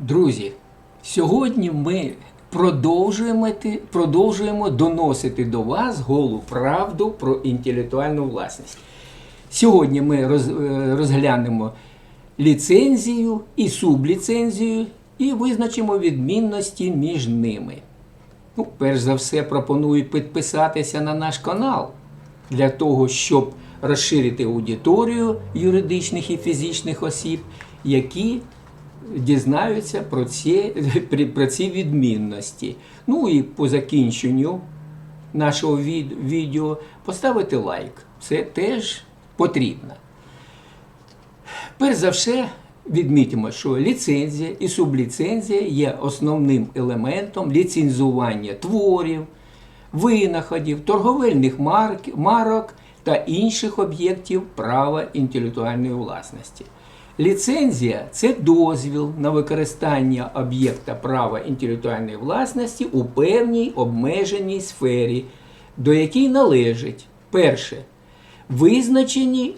Друзі, сьогодні ми продовжуємо, продовжуємо доносити до вас голу правду про інтелектуальну власність. Сьогодні ми е, розглянемо ліцензію і субліцензію і визначимо відмінності між ними. Ну, перш за все, пропоную підписатися на наш канал для того, щоб розширити аудиторію юридичних і фізичних осіб, які дізнаються про ці, про ці відмінності. Ну і по закінченню нашого від- відео поставити лайк. Це теж потрібно. Перш за все, відмітимо, що ліцензія і субліцензія є основним елементом ліцензування творів, винаходів, торговельних марок та інших об'єктів права інтелектуальної власності. Ліцензія це дозвіл на використання об'єкта права інтелектуальної власності у певній обмеженій сфері, до якій належить перше визначені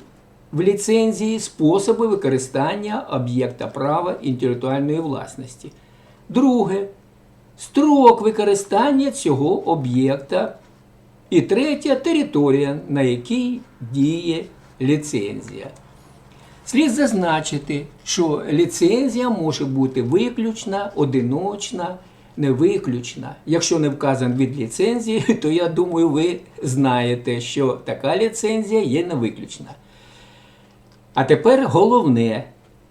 в ліцензії способи використання об'єкта права інтелектуальної власності. Друге строк використання цього об'єкта. І третє територія, на якій діє ліцензія. Слід зазначити, що ліцензія може бути виключна, одиночна, невиключна. Якщо не вказан від ліцензії, то я думаю, ви знаєте, що така ліцензія є невиключна. А тепер головне,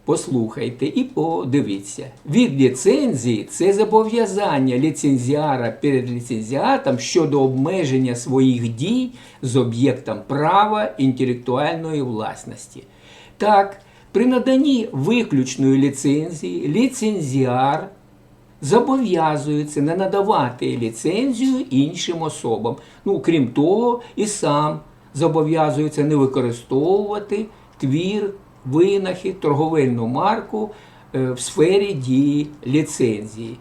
послухайте і подивіться. Від ліцензії це зобов'язання ліцензіара перед ліцензіатом щодо обмеження своїх дій з об'єктом права інтелектуальної власності. Так, при наданні виключної ліцензії ліцензіар зобов'язується не надавати ліцензію іншим особам. Ну, крім того, і сам зобов'язується не використовувати твір, винахід, торговельну марку е, в сфері дії ліцензії.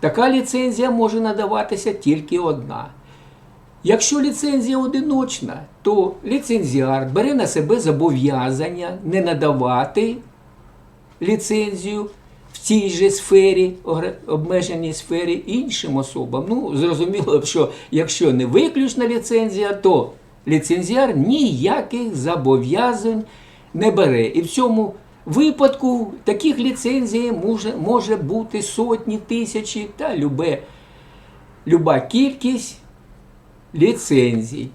Така ліцензія може надаватися тільки одна. Якщо ліцензія одиночна, то ліцензіар бере на себе зобов'язання не надавати ліцензію в цій же сфері, обмеженій сфері іншим особам. Ну, зрозуміло, що якщо не виключна ліцензія, то ліцензіар ніяких зобов'язань не бере. І в цьому випадку таких ліцензій може, може бути сотні тисячі та любе, люба кількість ліцензій.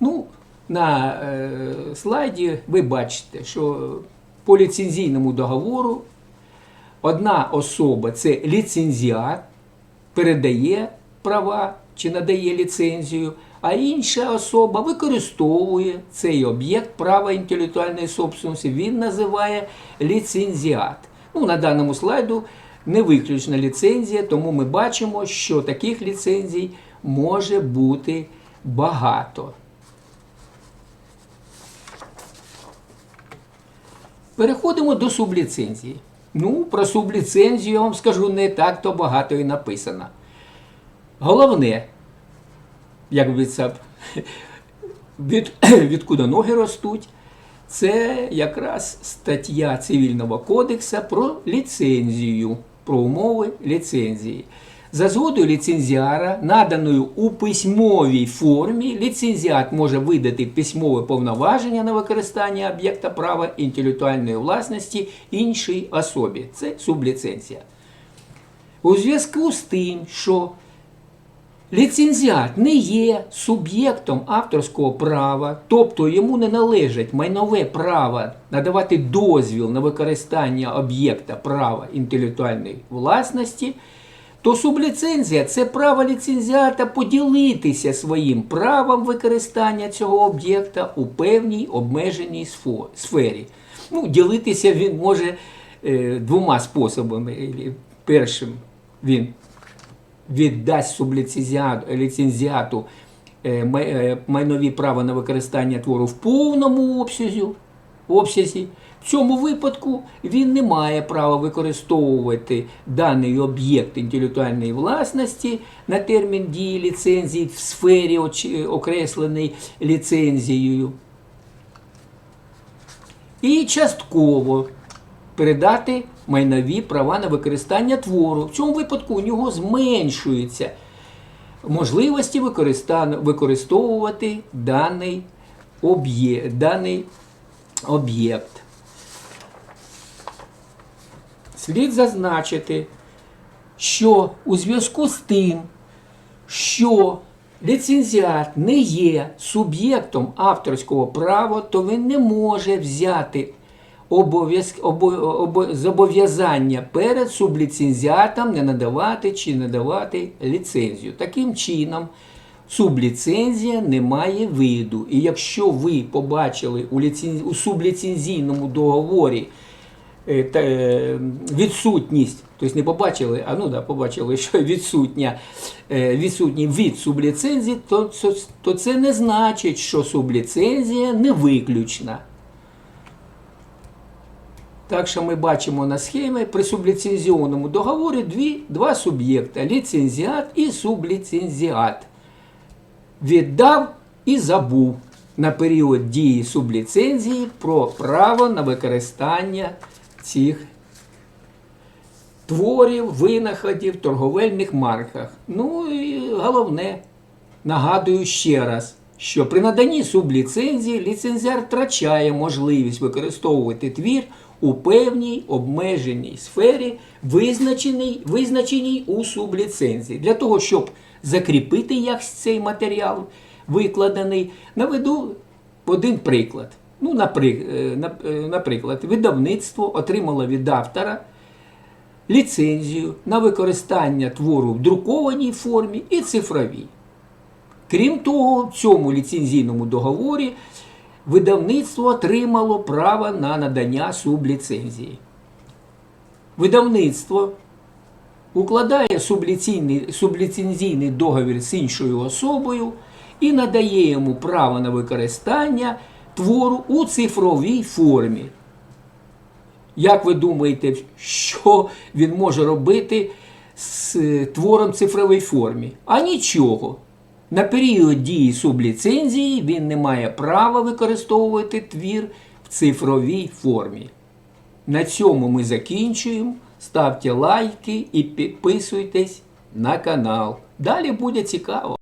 Ну, на е, слайді ви бачите, що по ліцензійному договору одна особа це ліцензіат, передає права чи надає ліцензію, а інша особа використовує цей об'єкт права інтелектуальної собственності. Він називає ліцензіат. Ну, на даному слайду не виключна ліцензія, тому ми бачимо, що таких ліцензій може бути багато. Переходимо до субліцензії. Ну, про субліцензію я вам скажу не так то багато і написано. Головне, як говориться, від, відкуди ноги ростуть, це якраз стаття Цивільного кодексу про ліцензію, про умови ліцензії. За згодою ліцензіара, наданою у письмовій формі, ліцензіат може видати письмове повноваження на використання об'єкта права інтелектуальної власності іншій особі. Це субліцензія. У зв'язку з тим, що ліцензіат не є суб'єктом авторського права, тобто йому не належить майнове право надавати дозвіл на використання об'єкта права інтелектуальної власності, то субліцензія це право ліцензіата поділитися своїм правом використання цього об'єкта у певній обмеженій сфері. Ну, ділитися він може е, двома способами. Е, Першим він віддасть субліцензіату ліцензіату е, май- майнові права на використання твору в повному обсязі, обсязі. В цьому випадку він не має права використовувати даний об'єкт інтелектуальної власності на термін дії ліцензії в сфері, окресленій ліцензією. І частково передати майнові права на використання твору. В цьому випадку у нього зменшується можливості використовувати даний об'єкт. Слід зазначити, що у зв'язку з тим, що ліцензіат не є суб'єктом авторського права, то він не може взяти обов'яз- обо- обо- зобов'язання перед субліцензіатом не надавати чи надавати ліцензію. Таким чином, субліцензія не має виду. І якщо ви побачили у, ліценз... у субліцензійному договорі відсутність, тобто не побачили, а ну да, побачили, що відсутня, е, відсутній від субліцензії, то, то, то це не значить, що субліцензія не виключна. Так що ми бачимо на схемі при субліцензіонному договорі дві, два суб'єкта ліцензіат і субліцензіат. Віддав і забув на період дії субліцензії про право на використання цих творів, винаходів, торговельних марках. Ну і головне, нагадую ще раз, що при наданні субліцензії ліцензіар втрачає можливість використовувати твір у певній обмеженій сфері, визначеній, визначеній у субліцензії. Для того, щоб закріпити як цей матеріал викладений, наведу один приклад. Ну, е, е, наприклад, видавництво отримало від автора ліцензію на використання твору в друкованій формі і цифровій. Крім того, в цьому ліцензійному договорі видавництво отримало право на надання субліцензії. Видавництво укладає субліційний, субліцензійний договір з іншою особою і надає йому право на використання твору у цифровій формі. Як ви думаєте, що він може робити з е, твором в цифровій формі? А нічого. На період дії субліцензії він не має права використовувати твір в цифровій формі. На цьому ми закінчуємо. Ставте лайки і підписуйтесь на канал. Далі буде цікаво.